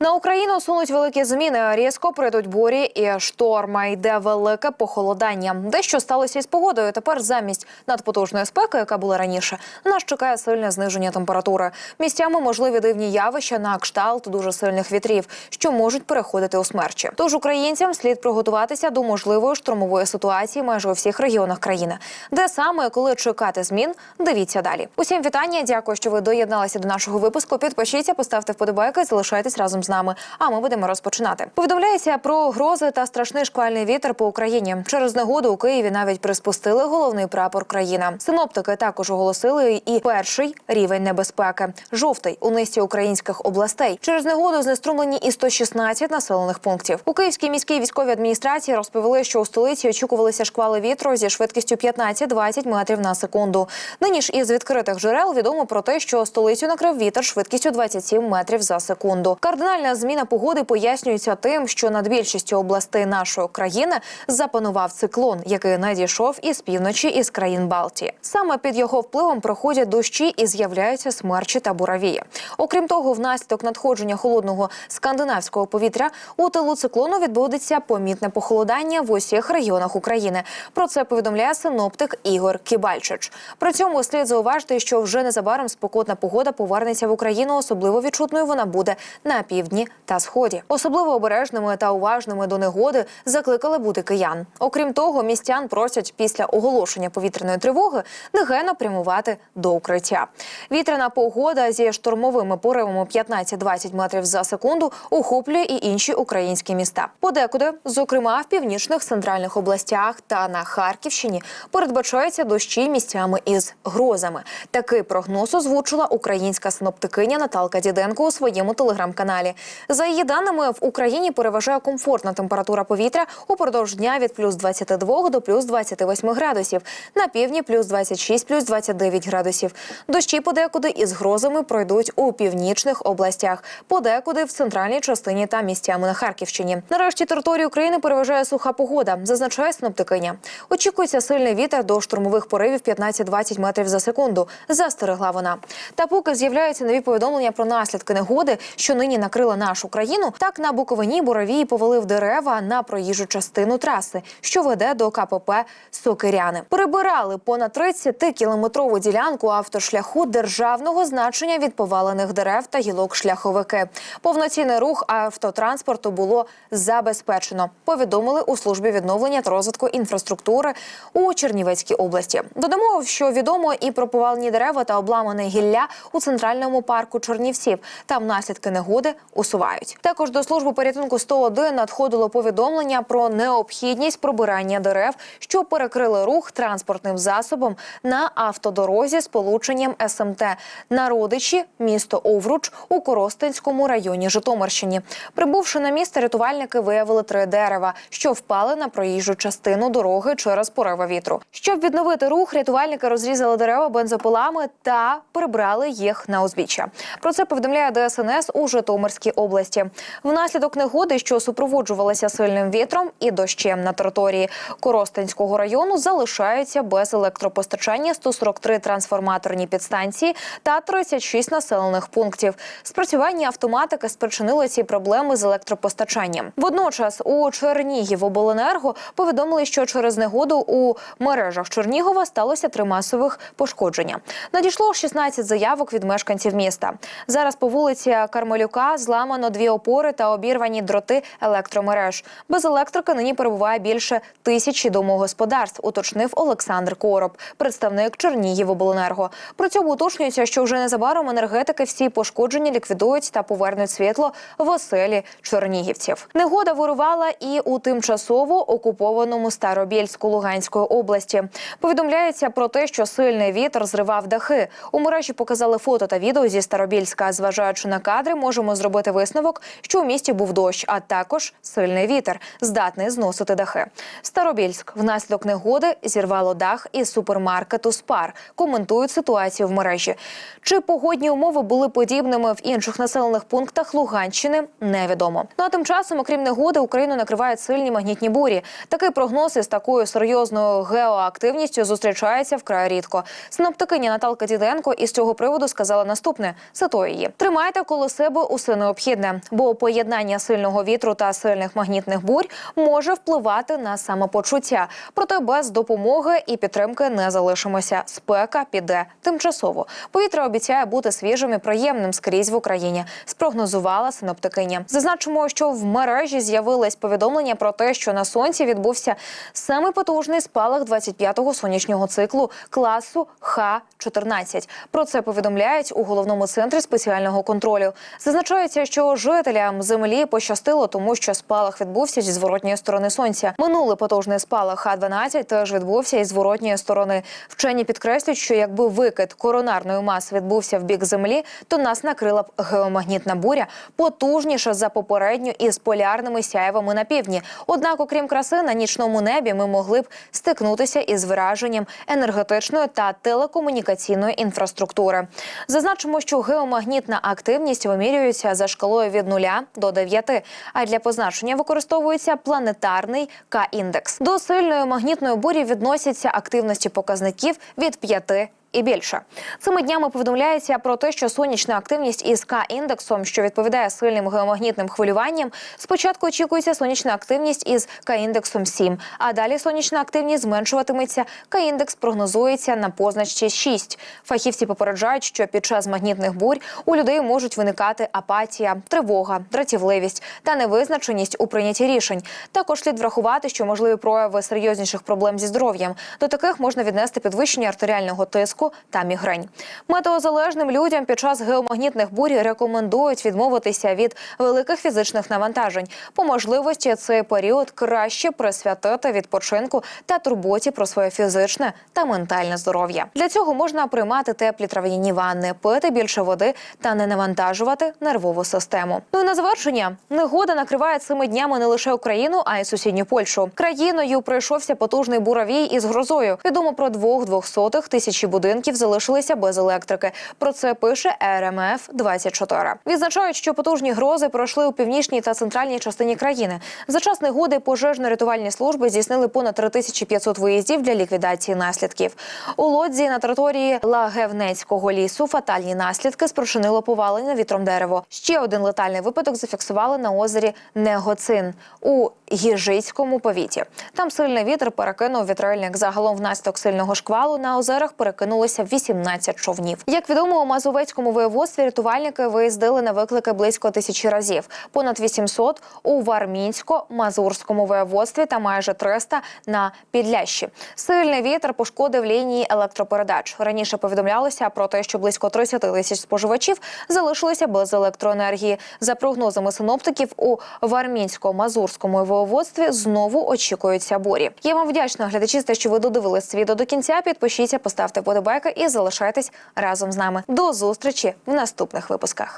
На Україну сунуть великі зміни. Різко прийдуть бурі і шторма. Йде велике похолодання. Дещо сталося із погодою. Тепер замість надпотужної спеки, яка була раніше, нас чекає сильне зниження температури. Місцями можливі дивні явища на кшталт дуже сильних вітрів, що можуть переходити у смерчі. Тож українцям слід приготуватися до можливої штормової ситуації майже у всіх регіонах країни. Де саме коли чекати змін? Дивіться далі. Усім вітання. Дякую, що ви доєдналися до нашого випуску. Підпишіться, поставте вподобайки, залишайтесь разом нами. А ми будемо розпочинати. Повідомляється про грози та страшний шквальний вітер по Україні. Через негоду у Києві навіть приспустили головний прапор країни. Синоптики також оголосили і перший рівень небезпеки жовтий у низці українських областей. Через негоду знеструмлені і 116 населених пунктів. У Київській міській військовій адміністрації розповіли, що у столиці очікувалися шквали вітру зі швидкістю 15-20 метрів на секунду. Нині ж із відкритих джерел відомо про те, що столицю накрив вітер швидкістю 27 метрів за секунду. Кардинальна зміна погоди пояснюється тим, що над більшістю областей нашої країни запанував циклон, який надійшов із півночі із країн Балтії. Саме під його впливом проходять дощі і з'являються смерчі та буравії. Окрім того, внаслідок надходження холодного скандинавського повітря у тилу циклону відбудеться помітне похолодання в усіх регіонах України. Про це повідомляє синоптик Ігор Кібальчич. При цьому слід зауважити, що вже незабаром спекотна погода повернеться в Україну. Особливо відчутною вона буде на півдні та сході. Особливо обережними та уважними до негоди закликали бути киян. Окрім того, містян просять після оголошення повітряної тривоги негайно прямувати до укриття. Вітряна погода зі штормовими поривами 15-20 метрів за секунду охоплює і інші українські міста. Подекуди, зокрема в північних центральних областях та на Харківщині, передбачаються дощі місцями із грозами. Такий прогноз озвучила українська синоптикиня Наталка Діденко у своєму телеграм-каналі. За її даними, в Україні переважає комфортна температура повітря упродовж дня від плюс 22 до плюс 28 градусів. На півдні плюс 26, плюс 29 градусів. Дощі подекуди із грозами пройдуть у північних областях, подекуди в центральній частині та місцями на Харківщині. Нарешті території України переважає суха погода, зазначає синоптикиня. Очікується сильний вітер до штурмових поривів 15-20 метрів за секунду. Застерегла вона. Та поки з'являються нові повідомлення про наслідки негоди, що нині накрила нашу країну, так на Буковині буровій повалив дерева на проїжджу частину траси, що веде до КПП Сокиряни. Прибирали понад 30-кілометрову ділянку автошляху державного значення від повалених дерев та гілок шляховики. Повноцінний рух автотранспорту було забезпечено. Повідомили у службі відновлення та розвитку інфраструктури у Чернівецькій області. Додамо, що відомо і про повалені дерева та обламане гілля у центральному парку Чернівців. Там наслідки негоди усувають. Також до служби порятунку 101 надходило повідомлення про необхідність пробирання дерев, що перекрили рух транспортним засобом на автодорозі з полученням СМТ на родичі місто Овруч у Коростенському районі Житомирщині. Прибувши на місце, рятувальники виявили три дерева, що впали на проїжджу частину дороги через пориви вітру. Щоб відновити рух, рятувальники розрізали дерева бензопилами та прибрали їх на узбіччя. Про це повідомляє ДСНС у Житомирській області. Внаслідок негоди, що супроводжувалася сильним вітром і дощем на території Коростенського району, залишаються без електропостачання 143 трансформаторні підстанції та 36 населених пунктів. Спрацювання автоматики спричинило ці проблеми з електропостачанням. Водночас у Чернігівобленерго повідомили, що через негоду у мережах Чернігова сталося три масових пошкодження. Надійшло 16 заявок від мешканців міста. Зараз по вулиці Кармелюка зламано дві опори та обірвані дроти електромереж. Без електрики нині перебуває більше тисячі домогосподарств, уточнив Олександр Короб, представник Чернігівобленерго. При цьому уточнюється, що вже незабаром енергетики всі пошкодження ліквідують та повернуть світло в оселі чернігівців. Негода вирувала і у тимчасово окупованому Старобільську Луганської області. Повідомляється про те, що сильний вітер зривав дахи. У мережі показали фото та відео зі Старобільська. Зважаючи на кадри, можемо зробити висновок, що у місті був дощ, а також сильний вітер, здатний зносити дахи. Старобільськ внаслідок негоди зірвало дах із супермаркету Спар. Коментують ситуацію в мережі. Чи погодні умови були подібними в інших населених пунктах Луганщини? Невідомо. Ну а тим часом, окрім негоди, Україну накривають сильні магнітні бурі. Такий прогноз із такою серйозною геоактивністю зустрічається вкрай рідко. Синоптикиня Наталка Діденко із цього приводу сказала наступне: цитую її: тримайте коло себе усе необхідне бо поєднання сильного вітру та сильних магнітних бурь може впливати на самопочуття. Проте без допомоги і підтримки не залишимося. Спека піде тимчасово. Повітря обіцяє бути свіжим і приємним скрізь в Україні. Спрогнозувала синоптикиня. Зазначимо, що в мережі з'явилось повідомлення про те, що на сонці відбувся саме потужний спалах 25-го сонячного циклу класу Х-14. Про це повідомляють у головному центрі спеціального контролю. Зазначається, що жителям землі пощастило, тому що спалах відбувся зі зворотньої сторони сонця. Минулий потужний спалах Х-12 теж відбувся із зворотньої сторони. Вчені підкреслюють, що якби викид коронарної маси відбувся в бік землі, то нас накрила б геомагнітна буря потужніша за попередню із полярними сяєвами на півдні. Однак, окрім краси, на нічному небі ми могли б стикнутися із вираженням енергетичної та телекомунікаційної інфраструктури. Зазначимо, що геомагнітна активність вимірюється за шкалою від 0 до 9, а для позначення використовується планетарний К-індекс. До сильної магнітної бурі відносяться активності показників від 5 і більше цими днями повідомляється про те, що сонячна активність із К-індексом, що відповідає сильним геомагнітним хвилюванням, спочатку очікується сонячна активність із К-індексом 7, а далі сонячна активність зменшуватиметься. К-індекс прогнозується на позначці 6. Фахівці попереджають, що під час магнітних бурь у людей можуть виникати апатія, тривога, дратівливість та невизначеність у прийнятті рішень. Також слід врахувати, що можливі прояви серйозніших проблем зі здоров'ям. До таких можна віднести підвищення артеріального тиску та мігрень. Метеозалежним людям під час геомагнітних бурь рекомендують відмовитися від великих фізичних навантажень. По можливості цей період краще присвятити відпочинку та турботі про своє фізичне та ментальне здоров'я. Для цього можна приймати теплі трав'яні ванни, пити більше води та не навантажувати нервову систему. Ну і на завершення негода накриває цими днями не лише Україну, а й сусідню Польщу. Країною пройшовся потужний буравій із грозою. Відомо про двох двохсотих тисячі будинків залишилися без електрики. Про це пише РМФ 24 Відзначають, що потужні грози пройшли у північній та центральній частині країни. За час негоди пожежно-рятувальні служби здійснили понад 3500 виїздів для ліквідації наслідків. У лодзі на території Лагевнецького лісу фатальні наслідки спричинило повалення вітром дерево. Ще один летальний випадок зафіксували на озері Негоцин у Гіжицькому повіті. Там сильний вітер перекинув вітрильник. Загалом внаслідок сильного шквалу на озерах перекинулося 18 човнів. Як відомо, у Мазовецькому воєводстві рятувальники виїздили на виклики близько тисячі разів. Понад 800 у Вармінсько-Мазурському воєводстві та майже 300 на Підлящі. Сильний вітер пошкодив лінії електропередач. Раніше повідомлялося про те, що близько 30 тисяч споживачів залишилися без електроенергії. За прогнозами синоптиків, у Вармінсько-Мазурському воєводстві знову очікуються бурі. Я вам вдячна глядачі, за те, що ви додивились відео до кінця. Підпишіться, поставте подобайки і залишайтесь разом з нами. До зустрічі в наступних випусках.